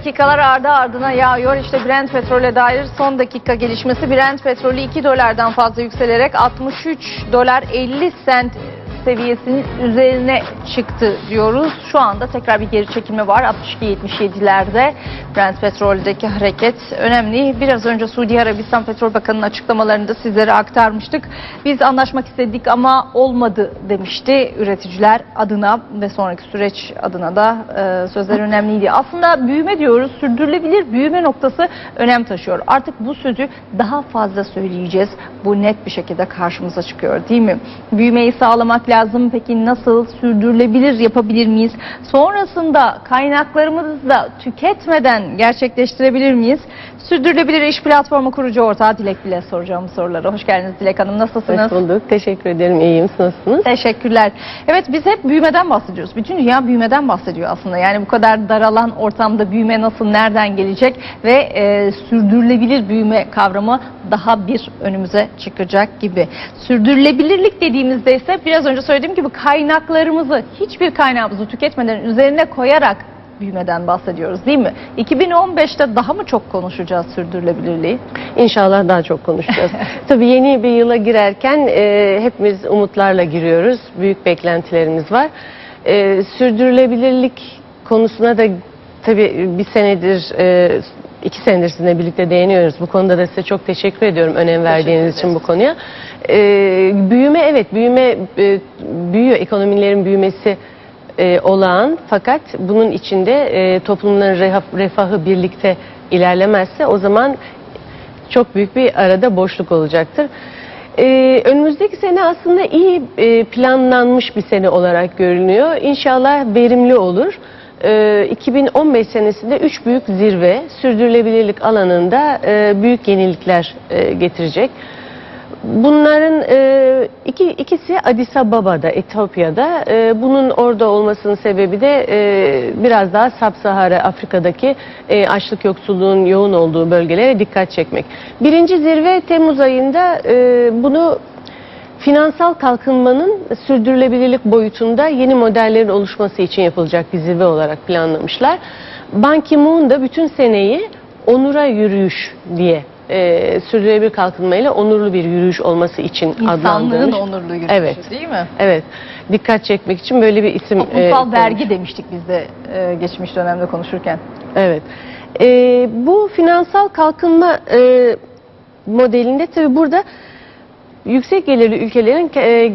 Dakikalar ardı ardına yağıyor. İşte Brent petrole dair son dakika gelişmesi. Brent petrolü 2 dolardan fazla yükselerek 63 dolar 50 sent seviyesinin üzerine çıktı diyoruz. Şu anda tekrar bir geri çekilme var 62-77'lerde. Brent petroldeki hareket önemli. Biraz önce Suudi Arabistan Petrol Bakanı'nın açıklamalarını da sizlere aktarmıştık. Biz anlaşmak istedik ama olmadı demişti üreticiler adına ve sonraki süreç adına da e, sözler önemliydi. Aslında büyüme diyoruz, sürdürülebilir büyüme noktası önem taşıyor. Artık bu sözü daha fazla söyleyeceğiz. Bu net bir şekilde karşımıza çıkıyor değil mi? Büyümeyi sağlamak lazım. Peki nasıl sürdürülebilir yapabilir miyiz? Sonrasında kaynaklarımızı da tüketmeden gerçekleştirebilir miyiz? Sürdürülebilir İş Platformu kurucu ortağı Dilek Bile soracağım soruları. Hoş geldiniz Dilek Hanım. Nasılsınız? Hoş bulduk. Teşekkür ederim. İyiyim. Siz Nasılsınız? Teşekkürler. Evet biz hep büyümeden bahsediyoruz. Bütün dünya büyümeden bahsediyor aslında. Yani bu kadar daralan ortamda büyüme nasıl, nereden gelecek ve e, sürdürülebilir büyüme kavramı daha bir önümüze çıkacak gibi. Sürdürülebilirlik dediğimizde ise biraz önce söylediğim gibi kaynaklarımızı, hiçbir kaynağımızı tüketmeden üzerine koyarak büyümeden bahsediyoruz değil mi? 2015'te daha mı çok konuşacağız sürdürülebilirliği? İnşallah daha çok konuşacağız. Tabii yeni bir yıla girerken e, hepimiz umutlarla giriyoruz. Büyük beklentilerimiz var. E, sürdürülebilirlik konusuna da tabii bir senedir, e, iki senedir sizinle birlikte değiniyoruz. Bu konuda da size çok teşekkür ediyorum önem verdiğiniz için bu konuya. E, büyüme evet, büyüme e, büyüyor. Ekonomilerin büyümesi e, olağan fakat bunun içinde e, toplumların refahı birlikte ilerlemezse o zaman çok büyük bir arada boşluk olacaktır. Ee, önümüzdeki sene aslında iyi e, planlanmış bir sene olarak görünüyor. İnşallah verimli olur. Ee, 2015 senesinde üç büyük zirve sürdürülebilirlik alanında e, büyük yenilikler e, getirecek. Bunların e, iki, ikisi Addis Ababa'da, Etiyopya'da. Bunun orada olmasının sebebi de biraz daha Sub-Sahara Afrika'daki açlık yoksulluğun yoğun olduğu bölgelere dikkat çekmek. Birinci zirve Temmuz ayında bunu finansal kalkınmanın sürdürülebilirlik boyutunda yeni modellerin oluşması için yapılacak bir zirve olarak planlamışlar. Ban Ki-moon da bütün seneyi onura yürüyüş diye e, sürdürülebilir kalkınmayla onurlu bir yürüyüş olması için İnsanlığın adlandırmış. onurlu yürüyüşü Evet. değil mi? Evet, dikkat çekmek için böyle bir isim e, Toplumsal konmuş. vergi demiştik biz de e, geçmiş dönemde konuşurken. Evet. Ee, bu finansal kalkınma e, modelinde tabii burada yüksek gelirli ülkelerin ke- e,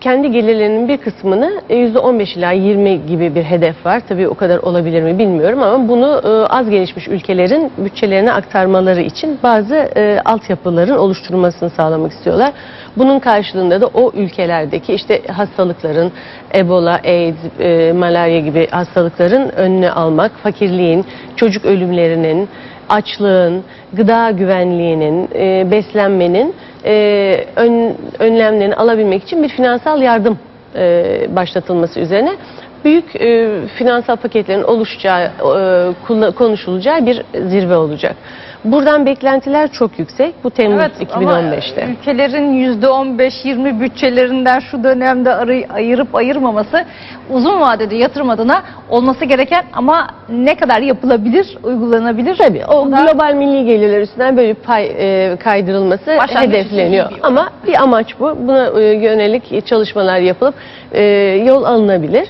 kendi gelirlerinin bir kısmını e, %15 ila 20 gibi bir hedef var. Tabii o kadar olabilir mi bilmiyorum ama bunu e, az gelişmiş ülkelerin bütçelerine aktarmaları için bazı e, altyapıların oluşturulmasını sağlamak istiyorlar. Bunun karşılığında da o ülkelerdeki işte hastalıkların, Ebola, AIDS, e, malaria gibi hastalıkların önüne almak, fakirliğin, çocuk ölümlerinin, açlığın, gıda güvenliğinin, e, beslenmenin e, ön, önlemlerini alabilmek için bir finansal yardım e, başlatılması üzerine büyük e, finansal paketlerin oluşacağı, e, konuşulacağı bir zirve olacak. Buradan beklentiler çok yüksek. Bu Temmuz ama 2015'te. ülkelerin %15-20 bütçelerinden şu dönemde ayırıp ayırmaması uzun vadede yatırım adına olması gereken ama ne kadar yapılabilir, uygulanabilir? Tabii o da global milli gelirler üstünden böyle pay e, kaydırılması Başlangıç hedefleniyor. Ama bir amaç bu. Buna e, yönelik çalışmalar yapılıp e, yol alınabilir.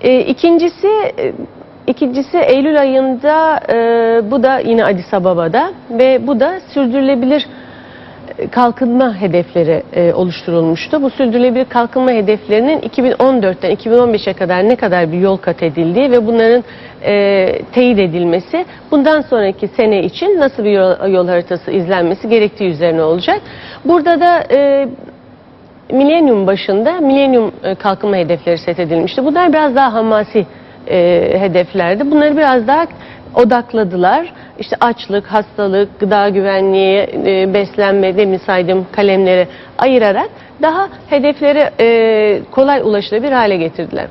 E, ikincisi e, ikincisi Eylül ayında e, bu da yine Addis Ababa'da ve bu da sürdürülebilir kalkınma hedefleri e, oluşturulmuştu. Bu sürdürülebilir kalkınma hedeflerinin 2014'ten 2015'e kadar ne kadar bir yol kat edildiği ve bunların e, teyit edilmesi, bundan sonraki sene için nasıl bir yol, yol haritası izlenmesi gerektiği üzerine olacak. Burada da e, milenyum başında milenyum e, kalkınma hedefleri set edilmişti. Bunlar biraz daha hamasi e, hedeflerdi. Bunları biraz daha odakladılar. İşte açlık, hastalık, gıda güvenliği, e, beslenme demin saydığım kalemleri ayırarak daha hedeflere e, kolay ulaşılabilir hale getirdiler.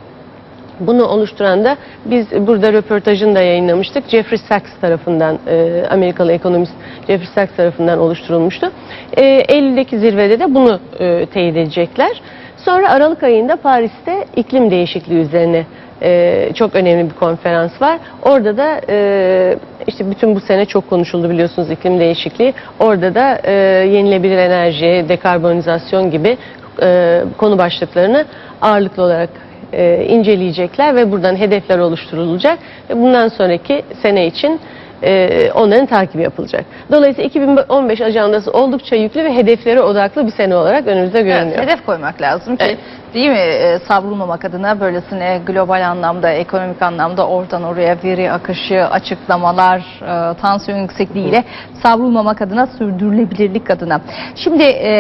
Bunu oluşturan da biz burada röportajını da yayınlamıştık. Jeffrey Sachs tarafından, e, Amerikalı ekonomist Jeffrey Sachs tarafından oluşturulmuştu. E, Eylül'deki zirvede de bunu e, teyit edecekler. Sonra Aralık ayında Paris'te iklim değişikliği üzerine e, çok önemli bir konferans var. Orada da e, işte bütün bu sene çok konuşuldu biliyorsunuz iklim değişikliği. Orada da e, yenilebilir enerji, dekarbonizasyon gibi e, konu başlıklarını ağırlıklı olarak e, inceleyecekler ve buradan hedefler oluşturulacak ve bundan sonraki sene için e, onların takibi yapılacak. Dolayısıyla 2015 ajandası oldukça yüklü ve hedeflere odaklı bir sene olarak önümüzde görünüyor. Evet, hedef koymak lazım ki Evet. değil mi e, savrulmamak adına böylesine global anlamda, ekonomik anlamda oradan oraya veri akışı, açıklamalar, e, tansiyon yüksekliğiyle savrulmamak adına, sürdürülebilirlik adına. Şimdi e,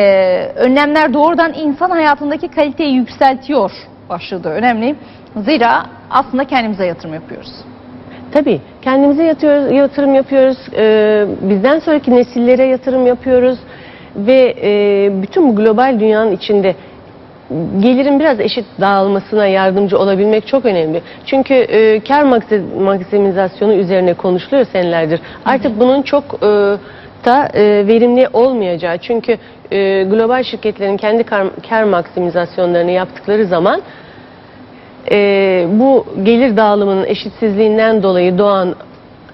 önlemler doğrudan insan hayatındaki kaliteyi yükseltiyor başlığı da önemli. Zira aslında kendimize yatırım yapıyoruz. Tabii kendimize yatıyoruz, yatırım yapıyoruz, e, bizden sonraki nesillere yatırım yapıyoruz ve e, bütün bu global dünyanın içinde gelirin biraz eşit dağılmasına yardımcı olabilmek çok önemli. Çünkü e, kar maksi- maksimizasyonu üzerine konuşuluyor senelerdir. Artık bunun çok e, da e, verimli olmayacağı. Çünkü e, global şirketlerin kendi kar, kar maksimizasyonlarını yaptıkları zaman e, bu gelir dağılımının eşitsizliğinden dolayı doğan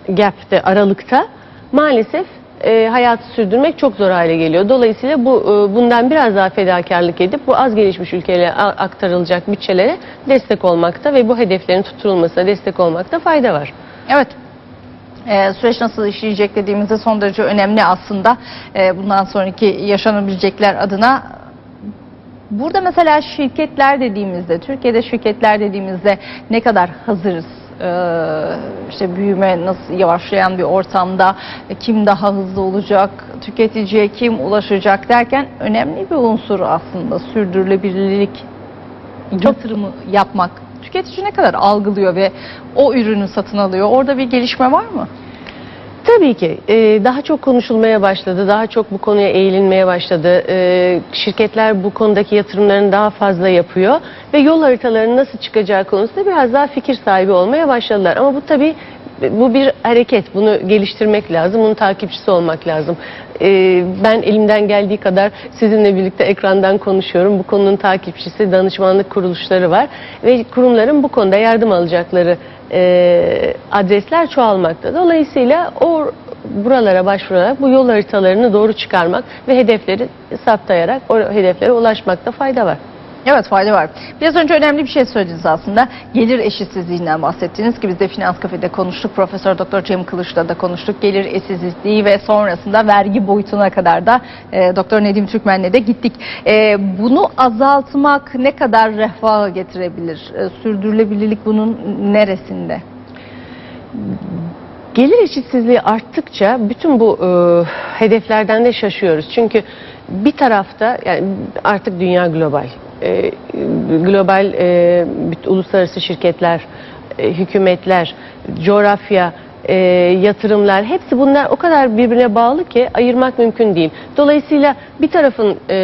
gap'te, aralıkta maalesef e, hayatı sürdürmek çok zor hale geliyor. Dolayısıyla bu e, bundan biraz daha fedakarlık edip bu az gelişmiş ülkelere aktarılacak bütçelere destek olmakta ve bu hedeflerin tutturulmasına destek olmakta fayda var. Evet. Ee, süreç nasıl işleyecek dediğimizde son derece önemli aslında. Ee, bundan sonraki yaşanabilecekler adına Burada mesela şirketler dediğimizde, Türkiye'de şirketler dediğimizde ne kadar hazırız? Ee, işte büyüme nasıl yavaşlayan bir ortamda kim daha hızlı olacak, tüketiciye kim ulaşacak derken önemli bir unsur aslında sürdürülebilirlik yatırımı yapmak. Tüketici ne kadar algılıyor ve o ürünü satın alıyor? Orada bir gelişme var mı? Tabii ki e, daha çok konuşulmaya başladı, daha çok bu konuya eğilinmeye başladı. E, şirketler bu konudaki yatırımlarını daha fazla yapıyor ve yol haritalarının nasıl çıkacağı konusunda biraz daha fikir sahibi olmaya başladılar. Ama bu tabii bu bir hareket, bunu geliştirmek lazım, bunun takipçisi olmak lazım. E, ben elimden geldiği kadar sizinle birlikte ekrandan konuşuyorum. Bu konunun takipçisi, danışmanlık kuruluşları var ve kurumların bu konuda yardım alacakları e, adresler çoğalmakta. Dolayısıyla o buralara başvurarak bu yol haritalarını doğru çıkarmak ve hedefleri saptayarak o hedeflere ulaşmakta fayda var. Evet fayda var. Biraz önce önemli bir şey söylediniz aslında. Gelir eşitsizliğinden bahsettiniz ki biz de Finans Kafe'de konuştuk. Profesör Doktor Cem Kılıç'la da konuştuk. Gelir eşitsizliği ve sonrasında vergi boyutuna kadar da e, Doktor Nedim Türkmen'le de gittik. E, bunu azaltmak ne kadar refah getirebilir? E, sürdürülebilirlik bunun neresinde? Gelir eşitsizliği arttıkça bütün bu e, hedeflerden de şaşıyoruz. Çünkü bir tarafta yani artık dünya global. E, global e, uluslararası şirketler, e, hükümetler, coğrafya, e, yatırımlar hepsi bunlar o kadar birbirine bağlı ki ayırmak mümkün değil. Dolayısıyla bir tarafın e,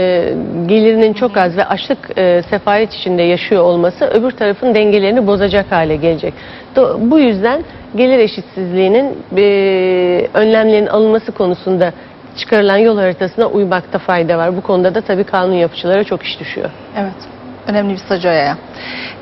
gelirinin çok az ve açlık e, sefalet içinde yaşıyor olması öbür tarafın dengelerini bozacak hale gelecek. Do- bu yüzden gelir eşitsizliğinin e, önlemlerin alınması konusunda çıkarılan yol haritasına uymakta fayda var. Bu konuda da tabii kanun yapıcılara çok iş düşüyor. Evet. Önemli bir sacaya.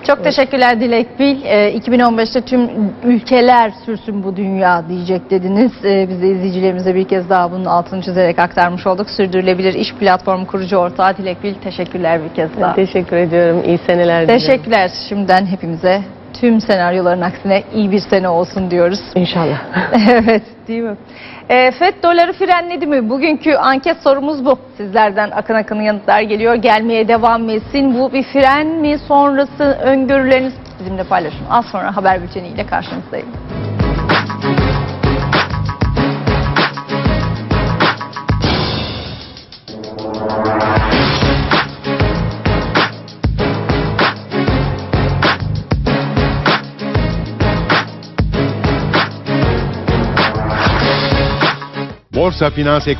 Çok teşekkürler Dilek Bil. Ee, 2015'te tüm ülkeler sürsün bu dünya diyecek dediniz. Ee, biz de izleyicilerimize bir kez daha bunun altını çizerek aktarmış olduk. Sürdürülebilir İş Platformu kurucu ortağı Dilek Bil. Teşekkürler bir kez daha. Teşekkür ediyorum. İyi seneler diliyorum. Teşekkürler şimdiden hepimize. Tüm senaryoların aksine iyi bir sene olsun diyoruz. İnşallah. evet değil mi? E, FED doları frenledi mi? Bugünkü anket sorumuz bu. Sizlerden akın akın yanıtlar geliyor. Gelmeye devam etsin. Bu bir fren mi? Sonrası öngörüleriniz bizimle paylaşın. Az sonra haber bülteniyle karşınızdayım. Ministra de Finanzas.